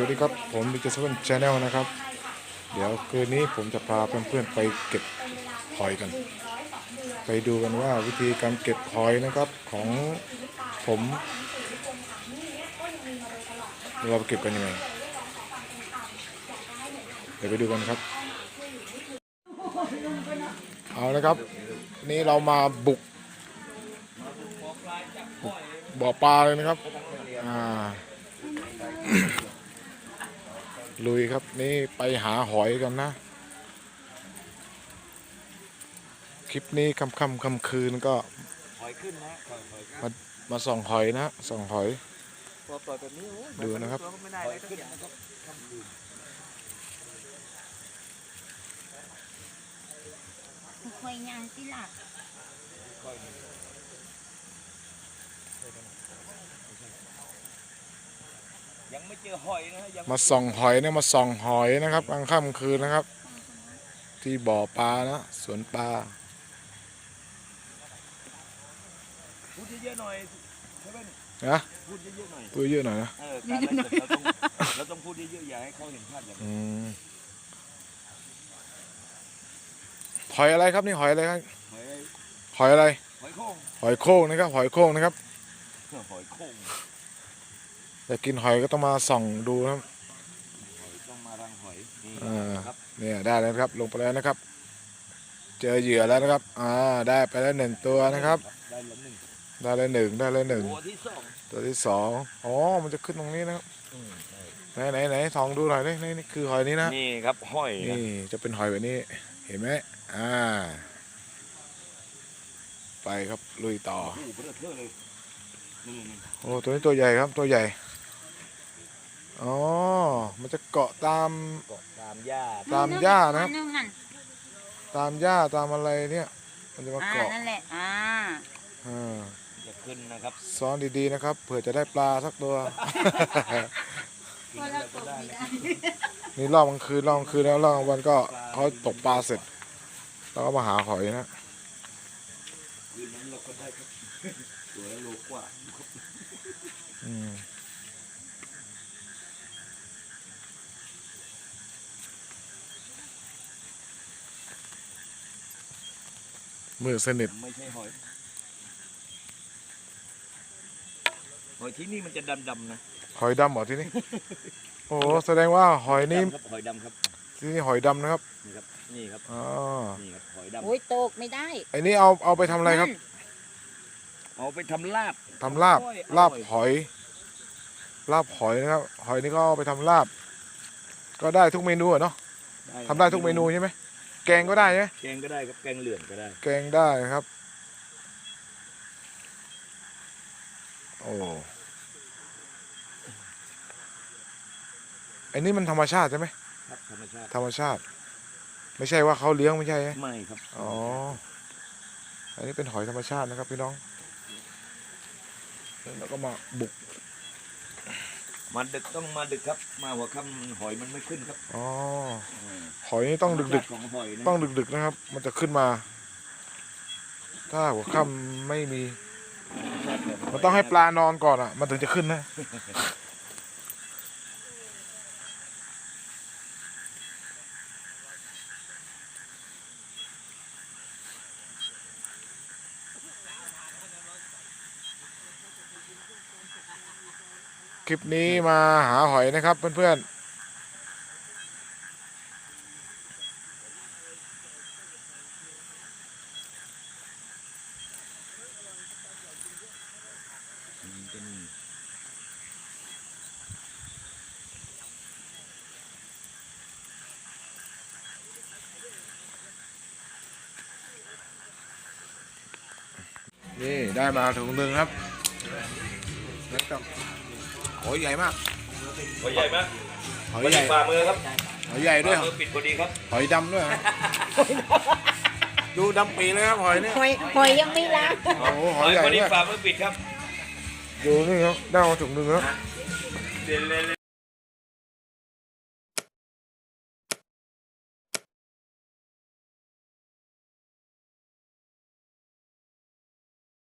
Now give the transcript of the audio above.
วัสดีครับ ผมดิจิทัลชาแนลนะครับ เดี๋ยวคืนนี้ผมจะพาเพื่อนๆไปเก็บหอยกัน ไปดูกันว่าวิธีการเก็บหอยนะครับของผมเราเก็บกันยังไงเดี๋ยวไปดูกันครับ เอาละครับ นี่เรามาบุกบุกบ่อปลาเลยนะครับอ่า ลุยครับนี่ไปหาหอยกันนะ คลิปนี้ค่ำค่ำค่ำคืนก็หอยขึ้นนะหอยหอยขึ้นมามาส่องหอยนะส่องหอยพอปล่อยแบบนี้โอ้ยดูนะครับตัวก็ไม่ได้เลยขึ้นนะครับค่ำคืนคอยยางที่หลัก ยังไม่เจอหอยนะฮะยังมาส่องหอยนะมาส่องหอยนะครับกลางค่ำคืนนะครับ ที่บ่อปลานะสวนปลาพูดเยอะๆหน่อยใช่ไหมนะพูดเยอะๆหน่อยตัวเยอะหน่อยนะเออการไลฟ์สดเราต้องเราต้องพูดเยอะๆอย่าให้เขาเห็นภาพอย่างอืมหอยอะไรครับนี่หอยอะไรครับหอยหอยอะไร หอยโข่งหอยโข่งนะครับ หอยโข่งนะครับ หอยโข่ง อยากกินหอยก็ต้องมาส่องดูนะครับหอยต้องมารังหอยนี่อ่าครับเนี่ยได้แล้วนะครับ ลงไปแล้วนะครับ เจอเหยื่อแล้วนะครับ อ่า ได้ไปแล้วหนึ่งตัวนะครับ ได้แล้วหนึ่งได้แล้วหนึ่งได้แล้วหนึ่งตัวที่สองตัวที่สองอ๋อ มันจะขึ้นตรงนี้นะครับอืมไหนไหนไหนทองดูหน่อยนี่นี่นี่คือหอยนี้นะ นี่ครับหอยนะนี่จะเป็นหอยแบบนี้ เห็นไหมอ่า ไปครับลุยต่อโอ้โหเบลอเทอะเลยนี่นี่โอ้ตัวนี้ตัวใหญ่ครับตัวใหญ่ อ๋อ มันจะเกาะตาม เกาะตามหญ้าตามหญ้านะครับนั่นนั่นตามหญ้าตามอะไรเนี่ย มันจะมาอ่าเกาะนั่นแหละอ่าอ่าจะขึ้นนะครับซ้อนดีๆนะครับ เผื่อจะได้ปลาสักตัวพอเราตกไม่ได้นี่รอบกลางคืนรอบกลางคืนแล้วรอบกลางวันก็เขาตกปลาเสร็จแล้วก็มาหาหอยนะ คืนนั้นเราก็ได้ครับตัวละโลกว่าอืม มือสนิทไม่ใช่หอย หอยที่นี่มันจะดำๆนะหอยดำเหรอที่นี่ โอ้โหแสดงว่าหอยนี่ดำครับหอยดำครับ ที่นี่หอยดำนะครับ นี่ครับ นี่ครับอ๋อนี่ครับหอยดำโอ้ยตกไม่ได้ไอ้นี่เอาเอาไปทำอะไรครับนั่นเอาไปทำลาบทำลาบอร่อยลาบหอย ลาบหอยนะครับ หอยนี่ก็เอาไปทำลาบ ก็ได้ทุกเมนูอะเนาะทำได้ทุกเมนูใช่ไหม แกงก็ได้ใช่ไหมแกงก็ได้ครับแกงเหลืองก็ได้ แกงได้นะครับ โอ้ไอ้นี่มันธรรมชาติใช่ไหมครับธรรมชาติธรรมชาติ ไม่ใช่ว่าเขาเลี้ยงไม่ใช่ไหมไม่ครับอ๋ออันนี้เป็นหอยธรรมชาตินะครับพี่น้องแล้วก็มาบุก มาดึกต้องมาดึกครับ มาหัวค่ำหอยมันไม่ขึ้นครับอ๋อหอยนี่ต้องดึกธรรมชาติของหอยนะๆต้องดึกๆนะครับ มันจะขึ้นมา ถ้าหัวค่ำไม่มี มันต้องให้ปลานอนก่อนอะ มันถึงจะขึ้นนะ คลิปนี้มาหาหอยนะครับเพื่อนๆนี่ ได้มาถุงหนึ่งครับแล้วกับ หอยใหญ่มากหอยใหญ่ไหมหอยใหญ่ฝ่ามือครับหอยใหญ่ด้วยฝ่ามือปิดพอดีครับหอยดำด้วยครับดูดำปีเลยครับหอยเนี่ยหอยหอยยังไม่ล้างโอ้โหหหออยยใหญ่พอดีด้วยฝ่ามือปิดครับดูนี่ครับได้มาถุงหนึ่งครับเดี๋ยวเลย